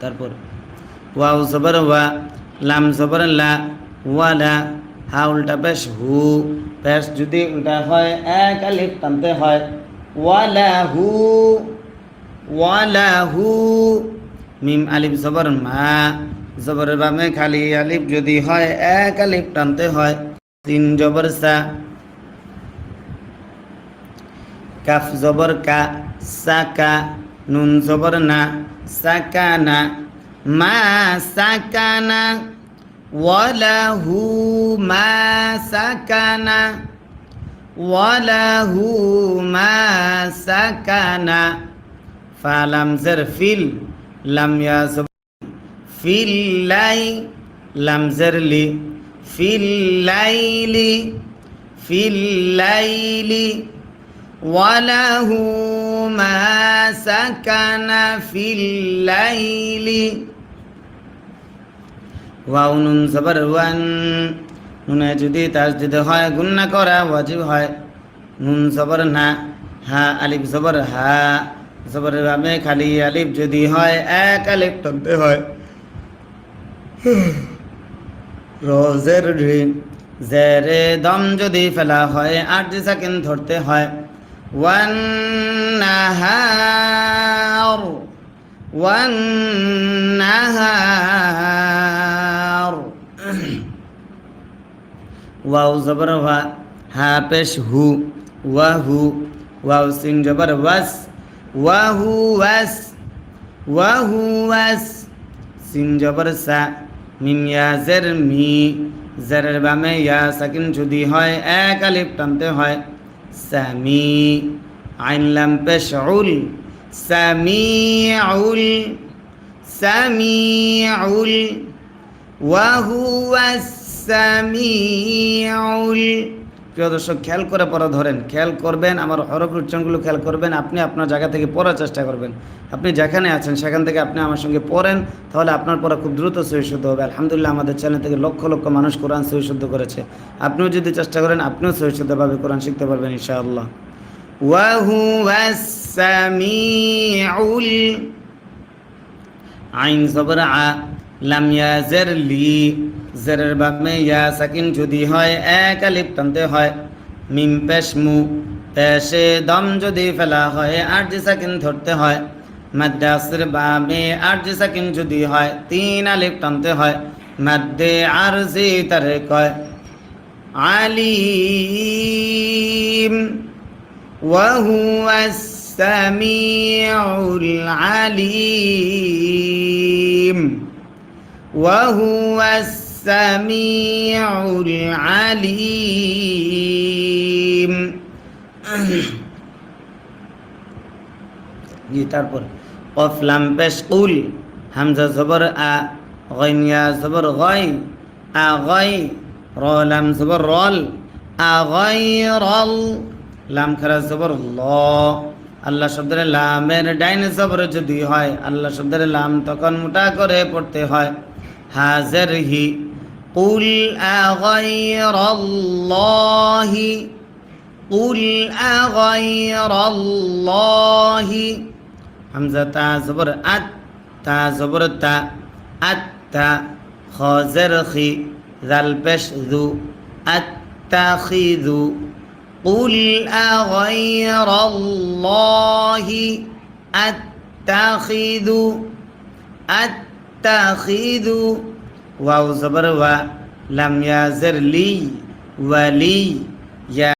তারপর ওয়াও জবর ওয়া লাম জবর লা ওয়ালা হা উল্টা পেশ হু, পেশ যদি উল্টা হয়, এক আলিফ টানতে হয় ওয়ালা হু ওয়ালা হু, মিম আলিফ জবর মা, জবরের বামে খালি আলিফ যদি হয়, এক আলিফ টানতে হয়, তিন জবর সা, কাফ জবর কা সাকা নুন জবর না সাকানা মা সাকানা ওয়ালাহু মা সাকানা ওয়ালাহু মা সাকানা ফালাম জের ফিল লাম ইয়া ফিল লাই লাম জের লি ফিল লাইলি ফিল লাইলি وله ما سكن في الليل ওয়াও নুন জবর ওয়ান নুনে যদি তাসদিদ হয় গুন্না করা ওয়াজিব হয় নুন জবর না হা আলিফ জবর হা জবরের ভাবে খালি আলিফ যদি হয় এক আলিফ টানতে হয় রোজের ঋণ জেরে দম যদি ফেলা হয় আট সেকেন্ড ধরতে হয় والنهار والنهار واو زبر وا ها পেশ হু ওয়াহু ওয়াও সিন জবর ওয়াস ওয়াহু ওয়াস ওয়াহু ওয়াস সিন জবর সা মিম ইয়া জের মি জেরের বামে ইয়া সাকিন যদি হয় এক আলিফ টানতে হয় سميع عين لم تشعل سميع سميع وهو السميع প্রিয় দর্শক, খেয়াল করে পড়া ধরেন। খেয়াল করবেন, আমার হরফ উচ্চারণগুলো খেয়াল করবেন, আপনি আপনার জায়গা থেকে পড়ার চেষ্টা করবেন। আপনি যেখানে আছেন, সেখান থেকে আপনি আমার সঙ্গে পড়েন, তাহলে আপনার পড়া খুব দ্রুত সহিশুদ্ধ হবে। আলহামদুলিল্লাহ, আমাদের চ্যানেল থেকে লক্ষ লক্ষ মানুষ কোরআন সহিশুদ্ধ করেছে। আপনিও যদি চেষ্টা করেন, আপনিও সহিশুদ্ধভাবে কোরআন শিখতে পারবেন, ইনশাআল্লাহ। ওয়াহুয়া সামিউল আইন আ লাম ইয়া জের লি জেরের বামে ইয়া সাকিন যদি হয় এক আলিফ টানতে হয় মিম পেশ মু পেশে দম যদি ফেলা হয় আট জি সাকিন ধরতে হয় মাদ্রাসের বামে আট জি সাকিন যদি হয় তিন আলিফ টানতে হয় মাদ্দে আর জি তারে কয় আলিম وهو السميع العليم وهو السميع العليم জি তারপর কফ লাম পেশ কুল হামজা জবর আ গইনিয়া জবর গই আ গই র লাম জবর রল আ গই রল লাম খারা জবর ল আল্লাহ শব্দের লামের ডাইন জবর যদি হয় আল্লাহ শব্দের লাম তখন মোটা করে পড়তে হয় حاذره. قل أغير الله؟ قل أغير الله؟ حمزة تا زبر أت تا زبر تا أت تا خازرخي ذا البش ذو أتخذ. قل أغير الله؟ أتخذ. أتخذ تاخیدو واو زبر و لم یازر لی ولی یا